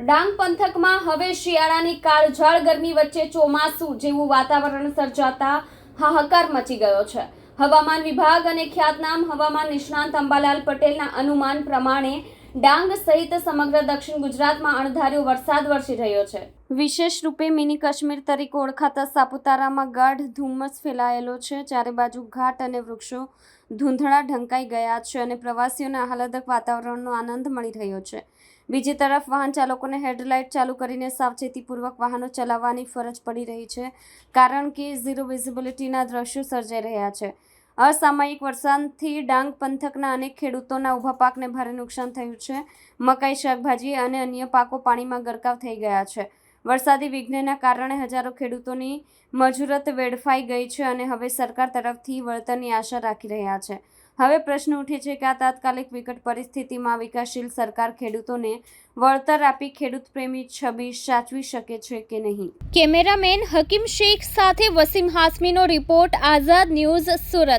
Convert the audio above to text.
ડાંગ પંથકમાં હવે શિયાળાની કાળઝાળ ગરમી વચ્ચે ચોમાસું જેવું વાતાવરણ સર્જાતા હાહાકાર મચી ગયો છે. હવામાન વિભાગ અને ખ્યાતનામ હવામાન નિષ્ણાંત અંબાલાલ પટેલના અનુમાન પ્રમાણે ડાંગ સહિત સમગ્ર દક્ષિણ ગુજરાતમાં અણધાર્યો વરસાદ વરસી રહ્યો છે. વિશેષ રૂપે મિની કાશ્મીર તરીકે ઓળખાતા સાપુતારામાં ગાઢ ધુમ્મસ ફેલાયેલો છે. ચારે બાજુ ઘાટ અને વૃક્ષો ધૂંધળા ઢંકાઈ ગયા છે અને પ્રવાસીઓને આહલાદક વાતાવરણનો આનંદ મળી રહ્યો છે. બીજી તરફ વાહન ચાલકોને હેડલાઇટ ચાલુ કરીને સાવચેતીપૂર્વક વાહનો ચલાવવાની ફરજ પડી રહી છે, કારણ કે ઝીરો વિઝિબિલિટીના દ્રશ્યો સર્જાઈ રહ્યા છે. અસામયિક વરસાદથી ડાંગ પંથકના અનેક ખેડૂતોના ઊભા પાકને ભારે નુકસાન થયું છે. મકાઈ, શાકભાજી અને અન્ય પાકો પાણીમાં ગરકાવ થઈ ગયા છે. વરસાદી વિઘ્નના કારણે હજારો ખેડૂતોની મજૂરત વેડફાઈ ગઈ છે અને હવે સરકાર તરફથી વળતરની આશા રાખી રહ્યા છે. હવે પ્રશ્ન ઉઠે છે કે આ તાત્કાલિક વિકટ પરિસ્થિતિમાં વિકાસશીલ સરકાર ખેડૂતોને વળતર આપી ખેડૂત પ્રેમી છબી સાચવી શકે છે કે નહીં? કેમેરામેન હકીમ શેખ સાથે વસીમ હાસમીનો રિપોર્ટ, આઝાદ ન્યૂઝ સુરત.